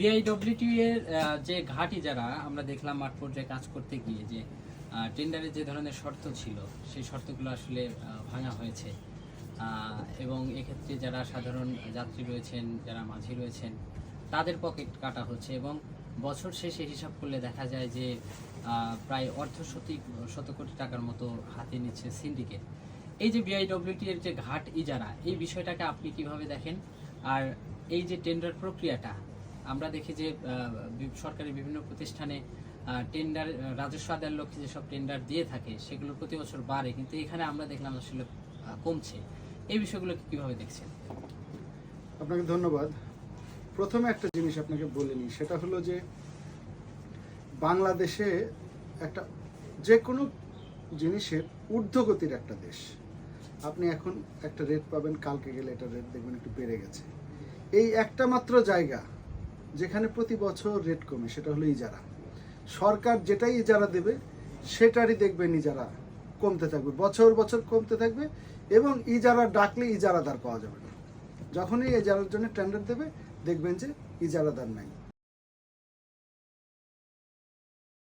BIWT এর যে ঘাটি যারা, আমরা দেখলাম মাঠ পর্যায়ে কাজ করতে গিয়ে যে টেন্ডারের যে ধরনের শর্ত ছিল, সেই শর্তগুলো আসলে ভাঙা হয়েছে। এবং এক্ষেত্রে যারা সাধারণ যাত্রী রয়েছেন, যারা মাঝি রয়েছেন, তাদের পকেট কাটা হচ্ছে এবং বছর শেষে হিসাব করলে দেখা যায় যে প্রায় অর্ধ শতি শত কোটি টাকার মতো হাতে নিচ্ছে সিন্ডিকেট। এই যে বিআইডব্লিউটি এর যে ঘাট ইজারা এই বিষয়টাকে আপনি কীভাবে দেখেন? আর এই যে টেন্ডার প্রক্রিয়াটা আমরা দেখি যে সরকারি বিভিন্ন প্রতিষ্ঠানে টেন্ডার রাজস্ব আদায়ের লক্ষ্যে যেসব টেন্ডার দিয়ে থাকে, সেগুলো প্রতি বছর বাড়ে, কিন্তু এখানে আমরা দেখলাম আসলে কমছে। এই বিষয়গুলো কীভাবে দেখছেন? আপনাকে ধন্যবাদ। প্রথমে একটা জিনিস আপনাকে বলে নিই, সেটা হলো যে, বাংলাদেশে একটা যে কোনো জিনিসের ঊর্ধ্বগতির একটা দেশ। আপনি এখন একটা রেট পাবেন, কালকে গেলে এটা রেট দেখবেন, একটু বেড়ে গেছে। এই একটা মাত্র জায়গা যেখানে প্রতি বছর রেট কমে, সেটা হলো ইজারা। সরকার যেটাই ইজারা দেবে, সেটারই দেখবেন ইজারা কমতে থাকবে, বছর বছর কমতে থাকবে এবং ইজারা ডাকলে ইজারাদার পাওয়া যাবে না। যখনই ইজারার জন্য টেন্ডার দেবে, দেখবেন যে ইজারাদার নাই।